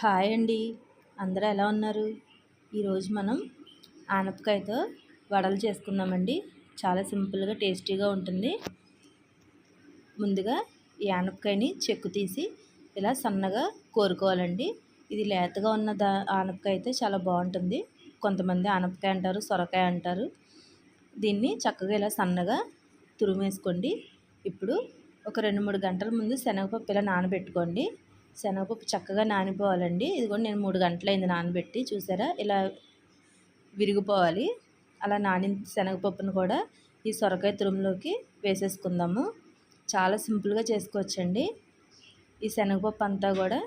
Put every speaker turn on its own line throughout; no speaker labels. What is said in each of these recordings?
Hi అండి. అందరూ ఎలా ఉన్నారు? ఈరోజు మనం ఆనపకాయతో వడలు చేసుకుందామండి. చాలా సింపుల్గా టేస్టీగా ఉంటుంది. ముందుగా ఈ ఆనపకాయని చెక్కు తీసి ఇలా సన్నగా కోరుకోవాలండి. ఇది లేతగా ఉన్న దా ఆనపకాయ అయితే చాలా బాగుంటుంది. కొంతమంది ఆనపకాయ అంటారు సొరకాయ అంటారు. దీన్ని చక్కగా ఇలా సన్నగా తురిమేసుకోండి. ఇప్పుడు ఒక రెండు మూడు గంటల ముందు శనగపప్పు ఇలా నానబెట్టుకోండి. శనగపప్పు చక్కగా నానిపోవాలండి. ఇది కూడా నేను మూడు గంటలైంది నానబెట్టి చూసారా? ఇలా విరిగిపోవాలి. అలా నాని శనగపప్పును కూడా ఈ సొరకాయ తురుములోకి వేసేసుకుందాము. చాలా సింపుల్గా చేసుకోవచ్చండి. ఈ శనగపప్పు అంతా కూడా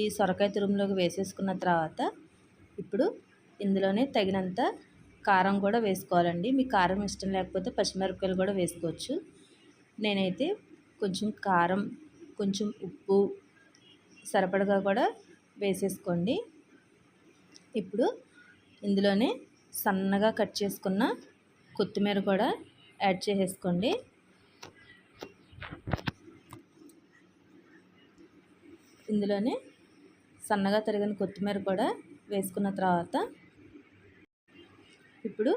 ఈ సొరకాయ తురుములోకి వేసేసుకున్న తర్వాత ఇప్పుడు ఇందులోనే తగినంత కారం కూడా వేసుకోవాలండి. మీ కారం ఇష్టం లేకపోతే పచ్చిమిరపకాయలు కూడా వేసుకోవచ్చు. నేనైతే కొంచెం కారం కొంచెం ఉప్పు సరిపడగా కూడా వేసేసుకోండి. ఇప్పుడు ఇందులోనే సన్నగా కట్ చేసుకున్న కొత్తిమీర కూడా యాడ్ చేసేసుకోండి. ఇందులోనే సన్నగా తరిగిన కొత్తిమీర కూడా వేసుకున్న తర్వాత ఇప్పుడు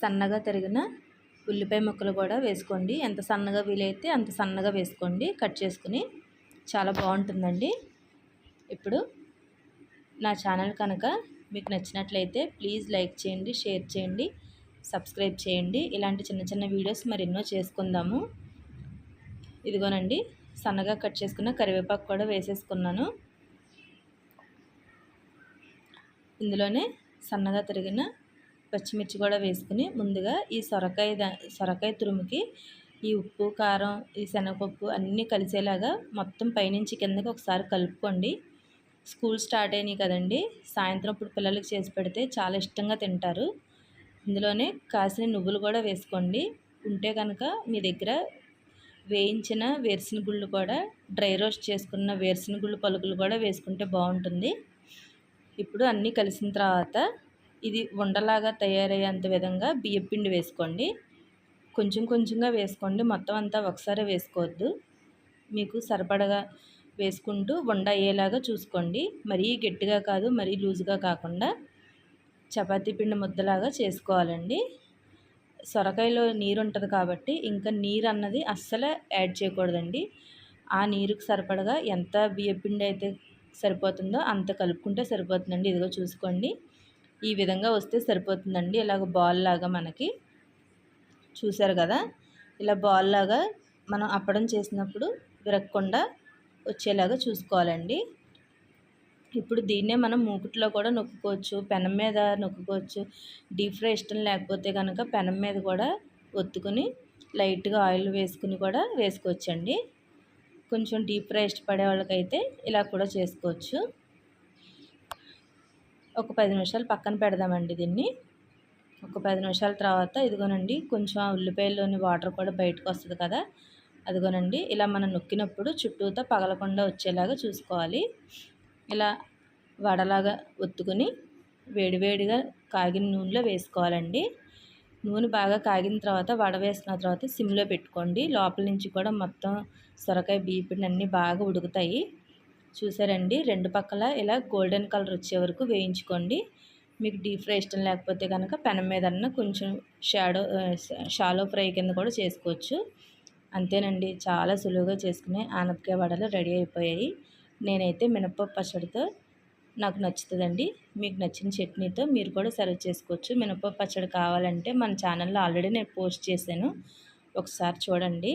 సన్నగా తరిగిన ఉల్లిపాయ ముక్కలు కూడా వేసుకోండి. ఎంత సన్నగా వీలైతే అంత సన్నగా వేసుకోండి. కట్ చేసుకుని చాలా బాగుంటుందండి. ఇప్పుడు నా ఛానల్ కనుక మీకు నచ్చినట్లయితే ప్లీజ్ లైక్ చేయండి షేర్ చేయండి సబ్స్క్రైబ్ చేయండి. ఇలాంటి చిన్న చిన్న వీడియోస్ మరెన్నో చేసుకుందాము. ఇదిగోనండి సన్నగా కట్ చేసుకున్న కరివేపాకు కూడా వేసేసుకున్నాను. ఇందులోనే సన్నగా తరిగిన పచ్చిమిర్చి కూడా వేసుకుని ముందుగా ఈ సొరకాయ సొరకాయ తురుముకి ఈ ఉప్పు కారం ఈ శనగపప్పు అన్నీ కలిసేలాగా మొత్తం పైనుంచి కిందకి ఒకసారి కలుపుకోండి. స్కూల్ స్టార్ట్ అయినాయి కదండి. సాయంత్రం ఇప్పుడు పిల్లలకి చేసి పెడితే చాలా ఇష్టంగా తింటారు. ఇందులోనే కాసిన నువ్వులు కూడా వేసుకోండి. ఉంటే కనుక మీ దగ్గర వేయించిన వేరుశనగుళ్ళు కూడా డ్రై రోస్ట్ చేసుకున్న వేరుశనగుళ్ళు పలుకులు కూడా వేసుకుంటే బాగుంటుంది. ఇప్పుడు అన్నీ కలిసిన తర్వాత ఇది ఉండలాగా తయారయ్యేంత విధంగా బియ్యం పిండి వేసుకోండి. కొంచెం కొంచెంగా వేసుకోండి. మొత్తం అంతా ఒకసారి వేసుకోవద్దు. మీకు సరిపడగా వేసుకుంటూ వండ అయ్యేలాగా చూసుకోండి. మరీ గట్టిగా కాదు మరీ లూజ్గా కాకుండా చపాతీ పిండి ముద్దలాగా చేసుకోవాలండి. సొరకాయలో నీరు ఉంటుంది కాబట్టి ఇంకా నీరు అన్నది అస్సలు యాడ్ చేయకూడదండి. ఆ నీరుకు సరిపడగా ఎంత బియ్యపిండి అయితే సరిపోతుందో అంత కలుపుకుంటే సరిపోతుందండి. ఇదిగో చూసుకోండి. ఈ విధంగా వస్తే సరిపోతుందండి. ఇలాగ బాల్ లాగా మనకి చూసారు కదా? ఇలా బాల్ లాగా మనం అప్పడం చేసినప్పుడు విరగకుండా వచ్చేలాగా చూసుకోవాలండి. ఇప్పుడు దీన్నే మనం మూకుట్లో కూడా నొక్కుకోవచ్చు పెనం మీద నొక్కుకోవచ్చు. డీప్ ఫ్రై ఇష్టం లేకపోతే కనుక పెనం మీద కూడా ఒత్తుకుని లైట్గా ఆయిల్ వేసుకుని కూడా వేసుకోవచ్చండి. కొంచెం డీప్ ఫ్రై ఇష్టపడే వాళ్ళకైతే ఇలా కూడా చేసుకోవచ్చు. ఒక పది నిమిషాలు పక్కన పెడదామండి దీన్ని. ఒక పది నిమిషాల తర్వాత ఇదిగోనండి కొంచెం ఉల్లిపాయల్లోని వాటర్ కూడా బయటకు వస్తుంది కదా అదిగోనండి ఇలా మనం నొక్కినప్పుడు చుట్టూతో పగలకుండా వచ్చేలాగా చూసుకోవాలి. ఇలా వడలాగా ఒత్తుకుని వేడివేడిగా కాగిన నూనెలో వేసుకోవాలండి. నూనె బాగా కాగిన తర్వాత వడ వేసిన తర్వాత సిమ్లో పెట్టుకోండి. లోపల నుంచి కూడా మొత్తం సొరకాయ బీపిడి అన్నీ బాగా ఉడుకుతాయి. చూసారండి రెండు పక్కల ఇలా గోల్డెన్ కలర్ వచ్చే వరకు వేయించుకోండి. మీకు డీప్ ఫ్రై ఇష్టం లేకపోతే కనుక పెనం మీద కొంచెం షాడో షాలో ఫ్రై కింద కూడా చేసుకోవచ్చు. అంతేనండి. చాలా సులువుగా చేసుకునే ఆనపకాయ వడలు రెడీ అయిపోయాయి. నేనైతే మినపప్పు పచ్చడితో నాకు నచ్చుతుందండి. మీకు నచ్చిన చట్నీతో మీరు కూడా సర్వ్ చేసుకోవచ్చు. మినపప్పు పచ్చడి కావాలంటే మన ఛానల్లో ఆల్రెడీ నేను పోస్ట్ చేశాను. ఒకసారి చూడండి.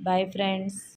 Bye friends.